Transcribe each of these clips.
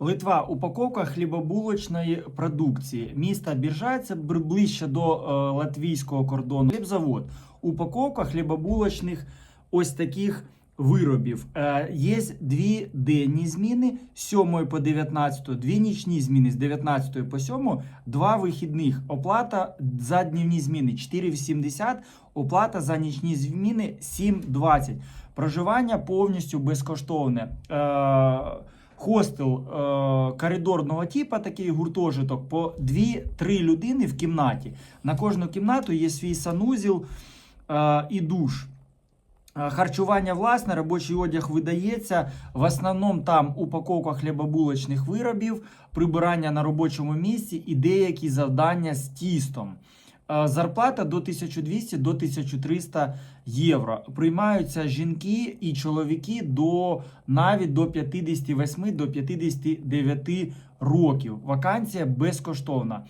Литва упаковка хлібобулочної продукції. Місто Біржа, ближче до е, латвійського кордону. Хлібзавод. Упаковка хлібобулочних ось таких виробів. Е, є дві денні зміни з 7 по 19, дві нічні зміни з 19 по 7, два вихідних. Оплата за днівні зміни 4,80, оплата за нічні зміни 7,20. Проживання повністю безкоштовне. Е, Хостел е, коридорного типу, такий гуртожиток, по 2-3 людини в кімнаті. На кожну кімнату є свій санузел е, і душ. Е, Харчування власне, робочий одяг видається. В основному там упаковка хлібобулочних виробів, прибирання на робочому місці і деякі завдання з тістом. Е, Зарплата до 1200 до 1300 євро. Приймаються жінки і чоловіки до навіть до 58 до 59 років. Вакансія безкоштовна.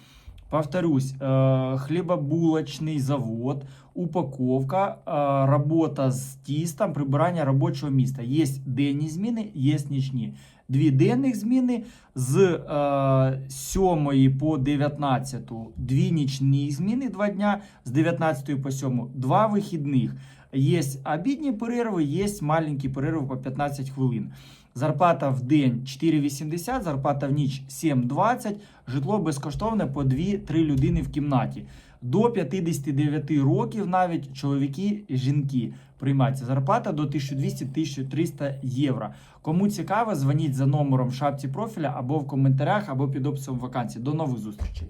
Повторюсь, е, хлібобулочний завод, упаковка, е, робота з тістом, прибирання робочого міста. Є денні зміни, є нічні. Дві денних зміни з е, 7 по 19, дві нічні зміни, два дня, з 19 по 7, два вихідних. Є обідні перерви, є маленькі перерви по 15 хвилин. Зарплата в день 4,80, зарплата в ніч 7,20, житло безкоштовне по 2-3 людини в кімнаті. До 59 років навіть чоловіки, жінки приймаються. Зарплата до 1200-1300 євро. Кому цікаво, дзвоніть за номером в шапці профіля або в коментарях, або під описом вакансії. До нових зустрічей.